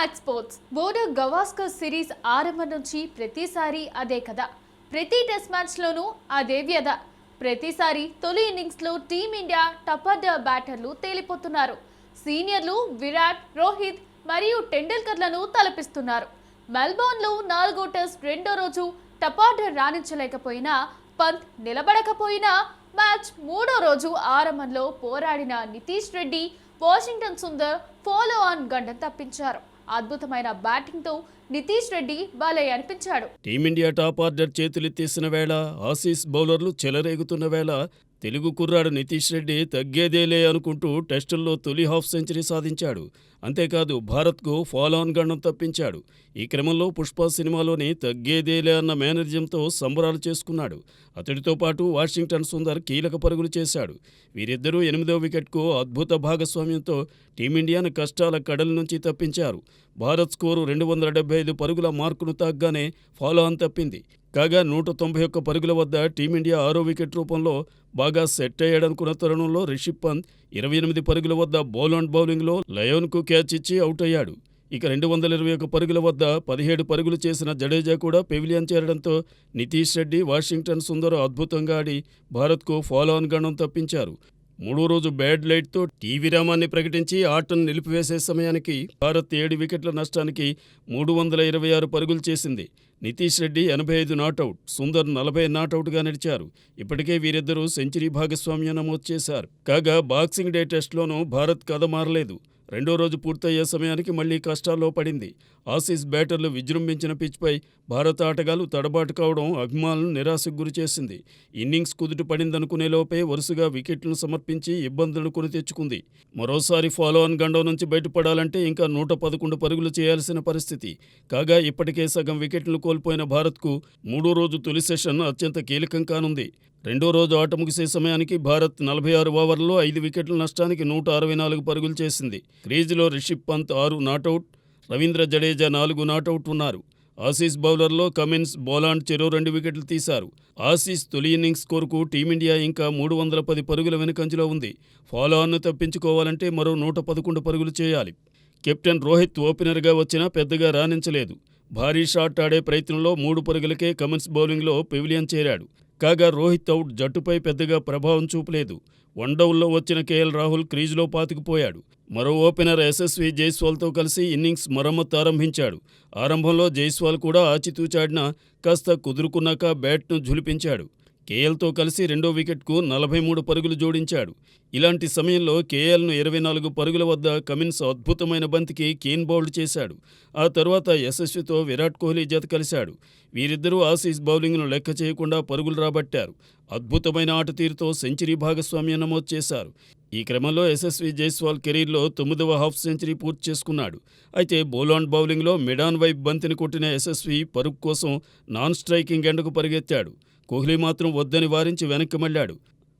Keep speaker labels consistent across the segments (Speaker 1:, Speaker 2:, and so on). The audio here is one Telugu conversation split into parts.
Speaker 1: Match sports Border Gavaskar series ఆరంభం నుంచి ప్రతిసారి అదే కథ. ప్రతి టెస్ట్ మ్యాచ్లోనూ అదే వ్యధ. ప్రతిసారి తొలి ఇన్నింగ్స్లో టీమిండియా టపార్డర్ బ్యాటర్లు తేలిపోతున్నారు. సీనియర్లు విరాట్ రోహిత్ మరియు టెండూల్కర్లను తలపిస్తున్నారు. మెల్బోర్న్లో నాలుగో టెస్ట్ రెండో రోజు టపార్డర్ రాణించలేకపోయినా పంత్ నిలబడకపోయినా మ్యాచ్ మూడో రోజు ఆరంభంలో పోరాడిన నితీష్ రెడ్డి వాషింగ్టన్ సుందర్ ఫాలో ఆన్ గండం తప్పించారు. అద్భుతమైన బ్యాటింగ్తో నితీష్ రెడ్డి భలే అనిపించాడు.
Speaker 2: టీమిండియా టాప్ ఆర్డర్ చేతులెత్తేసిన వేళ ఆసీస్ బౌలర్లు చెలరేగుతున్న వేళ తెలుగు కుర్రాడు నితీష్ రెడ్డి తగ్గేదేలే అనుకుంటూ టెస్టుల్లో తొలి హాఫ్ సెంచరీ సాధించాడు. అంతేకాదు భారత్కు ఫాలో ఆన్ తప్పించాడు. ఈ క్రమంలో పుష్ప సినిమాలోని తగ్గేదేలే అన్న మేనర్జంతో సంబరాలు చేసుకున్నాడు. అతడితో పాటు వాషింగ్టన్ సుందర్ కీలక పరుగులు చేశాడు. వీరిద్దరూ ఎనిమిదో వికెట్కు అద్భుత భాగస్వామ్యంతో టీమిండియాను కష్టాల కడల నుంచి తప్పించారు. భారత్ స్కోరు రెండు వందల డెబ్బై ఐదు పరుగుల మార్కును తాగ్గానే ఫాలో ఆన్ తప్పింది. కాగా నూట తొంభై ఒక్క పరుగుల వద్ద టీమిండియా ఆరో వికెట్ రూపంలో బాగా సెట్ అయ్యాడనుకున్న తరుణంలో రిషబ్ పంత్ ఇరవై ఎనిమిది పరుగుల వద్ద బౌలాండ్ బౌలింగ్లో లయోన్కు క్యాచ్ ఇచ్చి అవుట్ అయ్యాడు. ఇక రెండు వందల ఇరవై ఒక పరుగుల వద్ద పదిహేడు పరుగులు చేసిన జడేజా కూడా పెవిలియన్ చేరడంతో నితీష్ రెడ్డి వాషింగ్టన్ సుందర్ అద్భుతంగా ఆడి భారత్కు ఫాలో ఆన్ గణం తప్పించారు. మూడో రోజు బ్యాడ్ లైట్తో టీ విరామాన్ని ప్రకటించి ఆటను నిలిపివేసే సమయానికి భారత్ ఏడు వికెట్ల నష్టానికి మూడు వందల ఇరవై ఆరు పరుగులు చేసింది. నితీష్ రెడ్డి ఎనభై ఐదు నాటౌట్ సుందర్ నలభై నాటౌట్గా నడిచారు. ఇప్పటికే వీరిద్దరూ సెంచరీ భాగస్వామ్యం నమోదు చేశారు. కాగా బాక్సింగ్ డే టెస్ట్లోనూ భారత్ కథ మారలేదు. రెండో రోజు పూర్తయ్యే సమయానికి మళ్ళీ కష్టాల్లో పడింది. ఆసీస్ బ్యాటర్లు విజృంభించిన పిచ్పై భారత ఆటగాళ్ళు తడబాటు కావడం అభిమానులను నిరాశకు గురిచేసింది ఇన్నింగ్స్ కుదుట పడిందనుకునే లోపే వరుసగా వికెట్లను సమర్పించి ఇబ్బందులను కొని తెచ్చుకుంది. మరోసారి ఫాలో ఆన్ గండం నుంచి బయటపడాలంటే ఇంకా నూట పదకొండు పరుగులు చేయాల్సిన పరిస్థితి. కాగా ఇప్పటికే సగం వికెట్లను కోల్పోయిన భారత్కు మూడో రోజు తొలి సెషన్ అత్యంత కీలకం కానుంది. రెండో రోజు ఆట ముగిసే సమయానికి భారత్ నలభై ఆరు ఓవర్లలో ఐదు వికెట్ల నష్టానికి నూట అరవై నాలుగు పరుగులు చేసింది. క్రీజులో రిషబ్ పంత్ ఆరు నాటౌట్ రవీంద్ర జడేజా నాలుగు నాటౌట్ ఉన్నారు. ఆసీస్ బౌలర్లో కమిన్స్ బోలాండ్ చెరో రెండు వికెట్లు తీశారు. ఆసీస్ తొలి ఇన్నింగ్స్ కోరుకు టీమిండియా ఇంకా మూడు వందల పది పరుగుల వెనుకంజలో ఉంది. ఫాలో ఆన్ను తప్పించుకోవాలంటే మరో నూట పదకొండు పరుగులు చేయాలి. కెప్టెన్ రోహిత్ ఓపెనర్గా వచ్చినా పెద్దగా రాణించలేదు. భారీ షాట్ ఆడే ప్రయత్నంలో మూడు పరుగులకే కమిన్స్ బౌలింగ్లో పెవిలియన్ చేరాడు. కాగా రోహిత్ అవుట్ జట్టుపై పెద్దగా ప్రభావం చూపలేదు. వన్డౌన్లో వచ్చిన కేఎల్ రాహుల్ క్రీజులో పాతుకుపోయాడు. మరో ఓపెనర్ యశస్వి జైస్వాల్తో కలిసి ఇన్నింగ్స్ మరమ్మతు ఆరంభించాడు. ఆరంభంలో జైస్వాల్ కూడా ఆచితూచాడినా కాస్త కుదురుకున్నాక బ్యాట్ను ఝులిపించాడు. కేఎల్తో కలిసి రెండో వికెట్కు నలభై మూడు పరుగులు జోడించాడు. ఇలాంటి సమయంలో కేఎల్ను ఇరవై నాలుగు పరుగుల వద్ద కమిన్స్ అద్భుతమైన బంతికి కీన్ బౌల్డ్ చేశాడు. ఆ తర్వాత యశస్వితో విరాట్ కోహ్లీ జత కలిశాడు. వీరిద్దరూ ఆసీస్ బౌలింగ్ను లెక్క చేయకుండా పరుగులు రాబట్టారు. అద్భుతమైన ఆట తీరుతో సెంచరీ భాగస్వామ్యం నమోదు చేశారు. ఈ క్రమంలో యశస్వి జైస్వాల్ కెరీర్లో తొమ్మిదవ హాఫ్ సెంచరీ పూర్తి చేసుకున్నాడు. అయితే బౌలాండ్ బౌలింగ్లో మిడాన్ వైపు బంతిని కొట్టిన యశస్వి పరుగు కోసం నాన్ స్ట్రైకింగ్ ఎండకు పరిగెత్తాడు. కోహ్లీ మాత్రం వద్దని వారించి వెనక్కి మళ్ళాడు.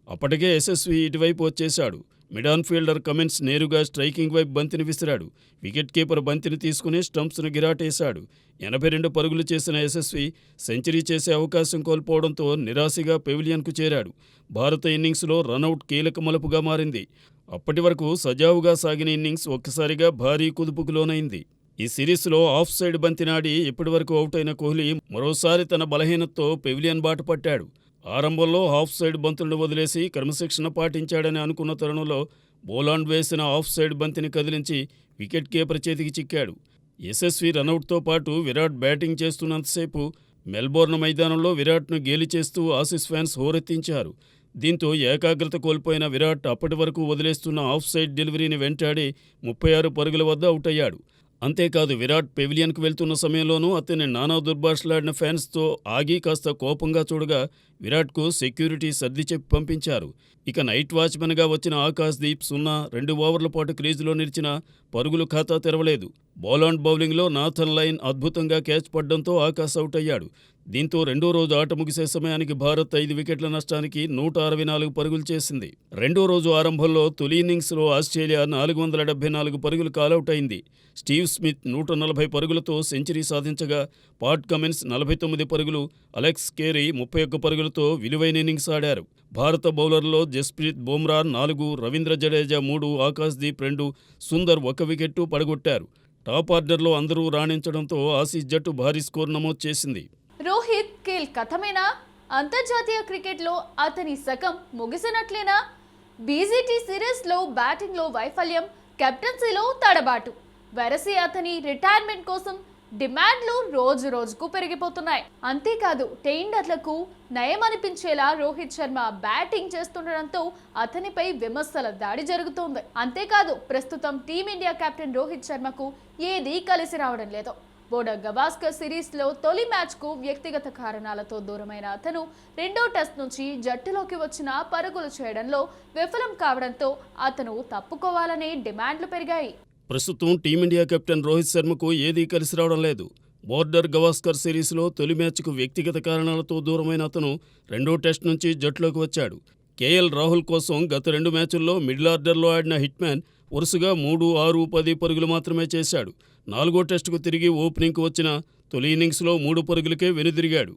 Speaker 2: అప్పటికే యశస్వి ఇటువైపు వచ్చేశాడు. మిడాన్ ఫీల్డర్ కమెంట్స్ నేరుగా స్ట్రైకింగ్ వైపు బంతిని విసిరాడు. వికెట్ కీపర్ బంతిని తీసుకుని స్టంప్స్ను గిరాటేశాడు. ఎనభై రెండు పరుగులు చేసిన యశస్వి సెంచరీ చేసే అవకాశం కోల్పోవడంతో నిరాశగా పెవిలియన్కు చేరాడు. భారత ఇన్నింగ్స్లో రనౌట్ కీలక మలుపుగా మారింది. అప్పటి వరకు సజావుగా సాగిన ఇన్నింగ్స్ ఒక్కసారిగా భారీ కుదుపుకు లోనైంది. ఈ సిరీస్లో ఆఫ్ సైడ్ బంతినాడి ఇప్పటివరకు అవుట్ అయిన కోహ్లీ మరోసారి తన బలహీనతతో పెవిలియన్ బాట పట్టాడు. ఆరంభంలో హాఫ్ సైడ్ బంతులను వదిలేసి క్రమశిక్షణ పాటించాడని అనుకున్న తరుణంలో బోలాండ్ వేసిన ఆఫ్ సైడ్ బంతిని కదిలించి వికెట్ కీపర్ చేతికి చిక్కాడు. యశస్వి రనౌట్తో పాటు విరాట్ బ్యాటింగ్ చేస్తున్నంతసేపు మెల్బోర్న్ మైదానంలో విరాట్ను గేలి చేస్తూ ఆసీస్ ఫ్యాన్స్ హోరెత్తించారు. దీంతో ఏకాగ్రత కోల్పోయిన విరాట్ అప్పటి వరకు వదిలేస్తున్న ఆఫ్ సైడ్ డెలివరీని వెంటాడి ముప్పై ఆరు పరుగుల వద్ద అవుట్ అయ్యాడు. అంతేకాదు విరాట్ పెవిలియన్కు వెళ్తున్న సమయంలోనూ అతన్ని నానా దుర్భాషలాడిన ఫ్యాన్స్తో ఆగి కాస్త కోపంగా చూడగా విరాట్కు సెక్యూరిటీ సర్ది చెప్పి పంపించారు. ఇక నైట్ వాచ్మెన్గా వచ్చిన ఆకాశ్ దీప్ సున్నా రెండు ఓవర్ల పాటు క్రీజులో నిలిచిన పరుగులు ఖాతా తెరవలేదు. బౌలాండ్ బౌలింగ్లో నాథన్ లైన్ అద్భుతంగా క్యాచ్ పడ్డంతో ఆకాశ్ అవుట్ అయ్యాడు. దీంతో రెండో రోజు ఆట ముగిసే సమయానికి భారత్ ఐదు వికెట్ల నష్టానికి నూట అరవై నాలుగు పరుగులు చేసింది. రెండో రోజు ఆరంభంలో తొలి ఇన్నింగ్స్లో ఆస్ట్రేలియా నాలుగు వందల డెబ్బై నాలుగు పరుగులు కాలౌట్ అయింది. స్టీవ్ స్మిత్ నూట నలభై పరుగులతో సెంచరీ సాధించగా పాట్ కమిన్స్ నలభై తొమ్మిది పరుగులు అలెక్స్ కేరీ ముప్పై ఒక్క పరుగులతో విలువైన ఇన్నింగ్స్ ఆడారు. భారత బౌలర్లో జస్ప్రీత్ బుమ్రా నాలుగు రవీంద్ర జడేజా మూడు ఆకాశ్ దీప్ రెండు సుందర్ ఒక వికెట్టు పడగొట్టారు. టాప్ ఆర్డర్లో అందరూ రాణించడంతో ఆసీస్ జట్టు భారీ స్కోర్ నమోదు చేసింది.
Speaker 1: రోహిత్ కేల్ కథమేనా? అంతర్జాతీయ క్రికెట్లో అతని సగం ముగిసినట్లేనా? బీజీటీ సిరీస్లో బ్యాటింగ్లో వైఫల్యం కెప్టెన్సీలో తడబాటు. వెరసి అతని రిటైర్మెంట్ కోసం డిమాండ్లు రోజు రోజుకు పెరిగిపోతున్నాయి. అంతేకాదు టెయిండర్లకు నయమనిపించేలా రోహిత్ శర్మ బ్యాటింగ్ చేస్తుండడంతో అతనిపై విమర్శల దాడి జరుగుతోంది. అంతేకాదు ప్రస్తుతం టీమిండియా కెప్టెన్ రోహిత్ శర్మకు ఏదీ కలిసి రావడం లేదు. బోర్డర్ గవాస్కర్ సిరీస్లో తొలి మ్యాచ్కు వ్యక్తిగత కారణాలతో దూరమైన అతను రెండో టెస్ట్ నుంచి జట్టులోకి వచ్చిన పరుగులు చేయడంలో విఫలం కావడంతో అతను తప్పుకోవాలనే డిమాండ్లు పెరిగాయి.
Speaker 2: ప్రస్తుతం టీమిండియా కెప్టెన్ రోహిత్ శర్మకు ఏదీ కలిసి రావడం లేదు. బోర్డర్ గవాస్కర్ సిరీస్లో తొలి మ్యాచ్కు వ్యక్తిగత కారణాలతో దూరమైన అతను రెండో టెస్ట్ నుంచి జట్టులోకి వచ్చాడు. కేఎల్ రాహుల్ కోసం గత రెండు మ్యాచుల్లో మిడిల్ ఆర్డర్లో ఆడిన హిట్మ్యాన్ వరుసగా మూడు ఆరు పది పరుగులు మాత్రమే చేశాడు. నాలుగో టెస్టుకు తిరిగి ఓపెనింగ్కు వచ్చిన తొలి ఇన్నింగ్స్లో మూడు పరుగులకే వెనుదిరిగాడు.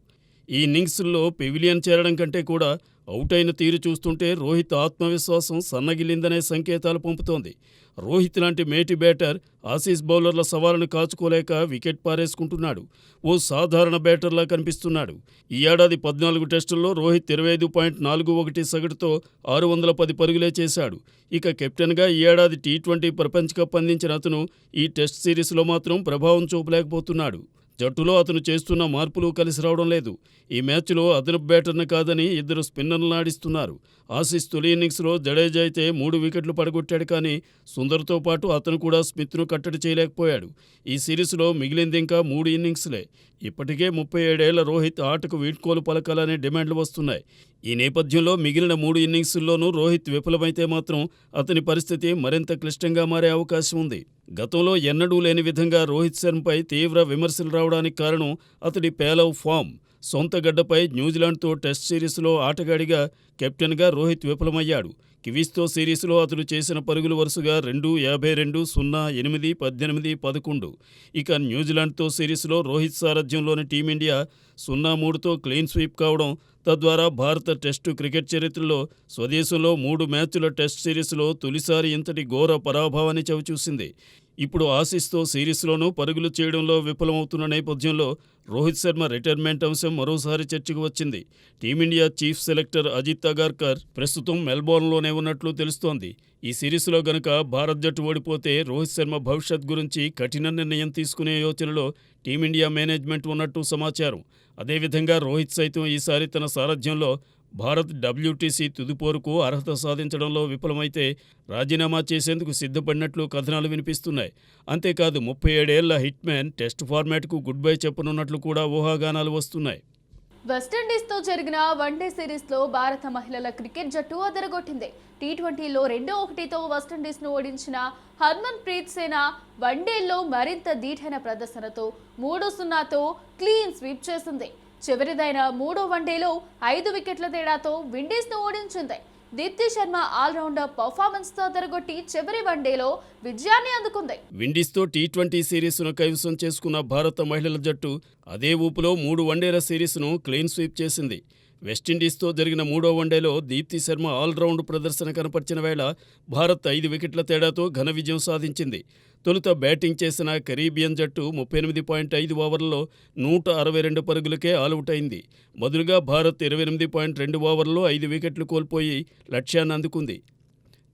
Speaker 2: ఈ ఇన్నింగ్స్లో పెవిలియన్ చేరడం కంటే కూడా అవుట్ అయిన తీరు చూస్తుంటే రోహిత్ ఆత్మవిశ్వాసం సన్నగిల్లిందనే సంకేతాలు పంపుతోంది. రోహిత్ లాంటి మేటి బ్యాటర్ ఆసీస్ బౌలర్ల సవాలును కాచుకోలేక వికెట్ పారేసుకుంటున్నాడు. ఓ సాధారణ బ్యాటర్లా కనిపిస్తున్నాడు. ఈ ఏడాది పద్నాలుగు టెస్టుల్లో రోహిత్ ఇరవై ఐదు పాయింట్ నాలుగు ఒకటి సగటుతో ఆరు వందల పది పరుగులే చేశాడు. ఇక కెప్టెన్గా ఈ ఏడాది టీ ట్వంటీ ప్రపంచ కప్ అందించిన అతను ఈ టెస్ట్ సిరీస్లో మాత్రం ప్రభావం చూపలేకపోతున్నాడు. జట్టులో అతను చేస్తున్న మార్పులు కలిసి రావడం లేదు. ఈ మ్యాచ్లో అదనపు బ్యాటర్ను కాదని ఇద్దరు స్పిన్నర్లను ఆడిస్తున్నారు. ఆసిస్ తొలి ఇన్నింగ్స్లో జడేజా అయితే మూడు వికెట్లు పడగొట్టాడు కానీ సుందర్తో పాటు అతను కూడా స్మిత్ను కట్టడి చేయలేకపోయాడు. ఈ సిరీస్లో మిగిలింది ఇంకా మూడు ఇన్నింగ్స్లే. ఇప్పటికే ముప్పై ఏడేళ్ళ రోహిత్ ఆటకు వీడ్కోలు పలకాలనే డిమాండ్లు వస్తున్నాయి. ఈ నేపథ్యంలో మిగిలిన మూడు ఇన్నింగ్స్ల్లోనూ రోహిత్ విఫలమైతే మాత్రం అతని పరిస్థితి మరింత క్లిష్టంగా మారే అవకాశం ఉంది. గతంలో ఎన్నడూ లేని విధంగా రోహిత్ శర్మపై తీవ్ర విమర్శలు రావడానికి కారణం అతడి పేలవ్ ఫామ్. సొంత గడ్డపై న్యూజిలాండ్తో టెస్ట్ సిరీస్లో ఆటగాడిగా కెప్టెన్గా రోహిత్ విఫలమయ్యాడు. కివీస్తో సిరీస్లో అతడు చేసిన పరుగులు వరుసగా రెండు యాభై రెండు సున్నా ఎనిమిది పద్దెనిమిది పదకొండు. ఇక న్యూజిలాండ్తో సిరీస్లో రోహిత్ సారథ్యంలోని టీమిండియా సున్నా మూడుతో క్లీన్ స్వీప్ కావడం తద్వారా భారత టెస్టు క్రికెట్ చరిత్రలో స్వదేశంలో మూడు మ్యాచ్ల టెస్ట్ సిరీస్లో తొలిసారి ఇంతటి ఘోర పరాభవాన్ని చవిచూసింది. ఇప్పుడు ఆసీస్తో సిరీస్లోనూ పరుగులు చేయడంలో విఫలమవుతున్న నేపథ్యంలో రోహిత్ శర్మ రిటైర్మెంట్ అంశం మరోసారి చర్చకు వచ్చింది. Team india chief selector Ajit Agarkar ప్రస్తుతం మెల్బోర్న్లోనే ఉన్నట్లు తెలుస్తోంది. ఈ సిరీస్లో గనుక భారత్ జట్టు ఓడిపోతే రోహిత్ శర్మ భవిష్యత్ గురించి కఠిన నిర్ణయం తీసుకునే యోచనలో టీమిండియా మేనేజ్మెంట్ ఉన్నట్టు సమాచారం. అదేవిధంగా రోహిత్ సైతం ఈసారి తన సారథ్యంలో భారత్ డబ్ల్యూటీసీ తుదిపోరుకు అర్హత సాధించడంలో విఫలమైతే రాజీనామా చేసేందుకు సిద్ధపడినట్లు కథనాలు వినిపిస్తున్నాయి. అంతేకాదు ముప్పై ఏడేళ్ళ హిట్మ్యాన్ టెస్ట్ ఫార్మాట్కు గుడ్ బై చెప్పనున్నట్లు కూడా ఊహాగానాలు వస్తున్నాయి.
Speaker 1: వెస్టిండీస్తో జరిగిన వన్డే సిరీస్లో భారత మహిళల క్రికెట్ జట్టు అదరగొట్టింది. టీ ట్వంటీలో రెండో ఒకటితో వెస్టిండీస్ను ఓడించిన హర్మన్ ప్రీత్ సేన వన్డేల్లో మరింత దీటైన ప్రదర్శనతో మూడు సున్నాతో క్లీన్ స్వీప్ చేసింది. చివరిదైన మూడో వన్డేలో ఐదు వికెట్ల తేడాతో విండీస్ను ఓడించింది. దీప్తి శర్మ ఆల్రౌండర్ పర్ఫార్మెన్స్తో తిరగొట్టి చివరి వన్డేలో విజయాన్ని అందుకుంది.
Speaker 2: విండీస్తో టీ ట్వంటీ సిరీస్ను కైవసం చేసుకున్న భారత మహిళల జట్టు అదే ఊపులో మూడు వన్డేల సిరీస్ను క్లీన్ స్వీప్ చేసింది. వెస్టిండీస్తో జరిగిన మూడో వన్డేలో దీప్తి శర్మ ఆల్రౌండ్ ప్రదర్శన కనపరిచిన వేళ భారత్ ఐదు వికెట్ల తేడాతో ఘన విజయం సాధించింది. తొలుత బ్యాటింగ్ చేసిన కరీబియన్ జట్టు ముప్పై ఎనిమిది పాయింట్ ఐదు ఓవర్లలో నూట అరవై రెండు పరుగులకే ఆలౌట్ అయింది మొదలుగా భారత్ ఇరవై ఎనిమిది పాయింట్ రెండు ఓవర్లలో ఐదు వికెట్లు కోల్పోయి లక్ష్యాన్ని అందుకుంది.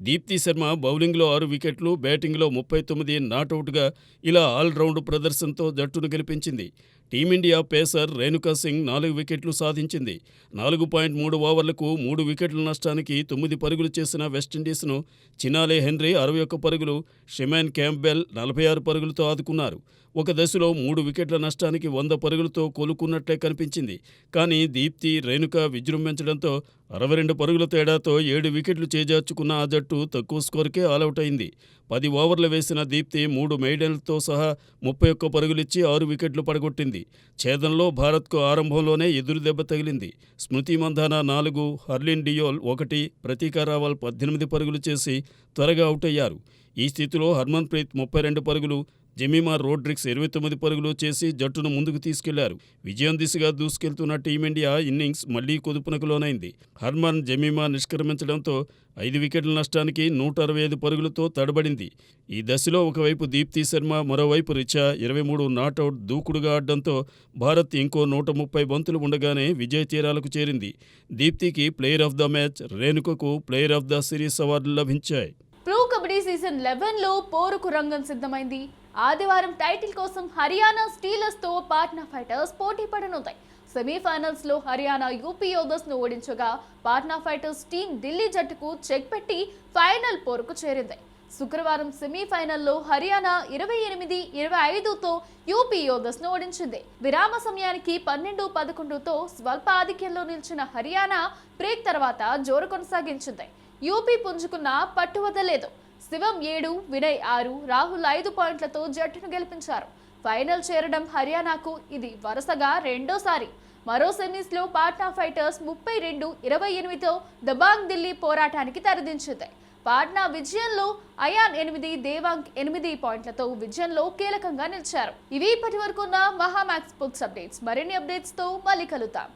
Speaker 2: దీప్తి శర్మ బౌలింగ్లో ఆరు వికెట్లు బ్యాటింగ్లో ముప్పై తొమ్మిది నాటౌట్గా ఇలా ఆల్రౌండ్ ప్రదర్శనతో జట్టును గెలిపించింది. టీమిండియా పేసర్ రేణుకా సింగ్ నాలుగు వికెట్లు సాధించింది. నాలుగు పాయింట్ మూడు ఓవర్లకు మూడు వికెట్ల నష్టానికి తొమ్మిది పరుగులు చేసిన వెస్టిండీస్ను చినాలే హెన్రీ అరవై ఒక్క పరుగులు షిమాన్ క్యాంప్బెల్ నలభై ఆరు పరుగులతో ఆదుకున్నారు. ఒక దశలో మూడు వికెట్ల నష్టానికి వంద పరుగులతో కోలుకున్నట్లే కనిపించింది. కానీ దీప్తి రేణుక విజృంభించడంతో అరవై రెండు పరుగుల తేడాతో ఏడు వికెట్లు చేజార్చుకున్న ఆ జట్టు తక్కువ స్కోర్కే ఆలౌట్ అయింది. పది ఓవర్లు వేసిన దీప్తి మూడు మెయిడెన్లతో సహా ముప్పై ఒక్క పరుగులిచ్చి ఆరు వికెట్లు పడగొట్టింది. ఛేదంలో భారత్కు ఆరంభంలోనే ఎదురు దెబ్బ తగిలింది. స్మృతి మంధానా నాలుగు హర్లిన్ డియోల్ ఒకటి ప్రతీకారావాల్ పద్దెనిమిది పరుగులు చేసి త్వరగా అవుట్ అయ్యారు. ఈ స్థితిలో హర్మన్ ప్రీత్ ముప్పై రెండు పరుగులు జెమిమా రోడ్రిక్స్ ఇరవై తొమ్మిది పరుగులు చేసి జట్టును ముందుకు తీసుకెళ్ళారు. విజయం దిశగా దూసుకెళ్తున్న టీమిండియా ఇన్నింగ్స్ మళ్ళీ కుదుపునకు లోనైంది. హర్మన్ జెమిమా నిష్క్రమించడంతో ఐదు వికెట్ల నష్టానికి నూట అరవై ఐదు పరుగులతో తడబడింది. ఈ దశలో ఒకవైపు దీప్తి శర్మ మరోవైపు రిచా ఇరవై మూడు నాటౌట్ దూకుడుగా ఆడడంతో భారత్ ఇంకో నూట ముప్పై బంతులు ఉండగానే విజయ తీరాలకు చేరింది. దీప్తికి ప్లేయర్ ఆఫ్ ద మ్యాచ్ రేణుకకు ప్లేయర్ ఆఫ్ ద సిరీస్ అవార్డులు లభించాయి.
Speaker 1: ప్రో కబడ్డీ సీజన్ లెవెన్లో పోరుకు రంగం సిద్ధమైంది. ఆదివారం టైటిల్ కోసం హర్యానా స్టీలర్స్తో పాట్నా ఫైటర్స్ పోటీ పడనుంటాయి సెమీఫైనల్స్లో హర్యానా యూపీ యోధర్స్ ఓడించగా పాట్నా ఫైటర్స్ టీం ఢిల్లీ జట్టుకు చెక్ పెట్టి ఫైనల్ పోరుకు చేరింది. శుక్రవారం సెమీఫైనల్లో హర్యానా ఇరవై ఎనిమిది ఇరవై ఐదుతో యూపీ యోధస్ను ఓడించింది. విరామ సమయానికి పన్నెండు పదకొండుతో స్వల్ప ఆధిక్యంలో నిలిచిన హర్యానా బ్రేక్ తర్వాత జోరు కొనసాగించింది. యూపీ పుంజుకున్న పట్టు వదలేదు శివం ఏడు వినయ్ ఆరు రాహుల్ ఐదు పాయింట్లతో జట్టును గెలిపించారు. ఫైనల్ చేరడం హర్యానాకు ఇది వరుసగా రెండోసారి. మరో సెమీస్లో పాట్నా ఫైటర్స్ ముప్పై రెండు ఇరవై ఎనిమిదితో దబాంగ్ ఢిల్లీ పోరాటానికి తెరదించింది. పాట్నా విజయంలో అయాన్ ఎనిమిది దేవాంగ్ ఎనిమిది పాయింట్లతో విజయంలో కీలకంగా నిలిచారు. ఇవి ఇప్పటి వరకు ఉన్న మహామాక్స్ స్పోర్ట్స్ అప్డేట్స్. మరిన్ని అప్డేట్స్తో మళ్ళీ కలుద్దాం.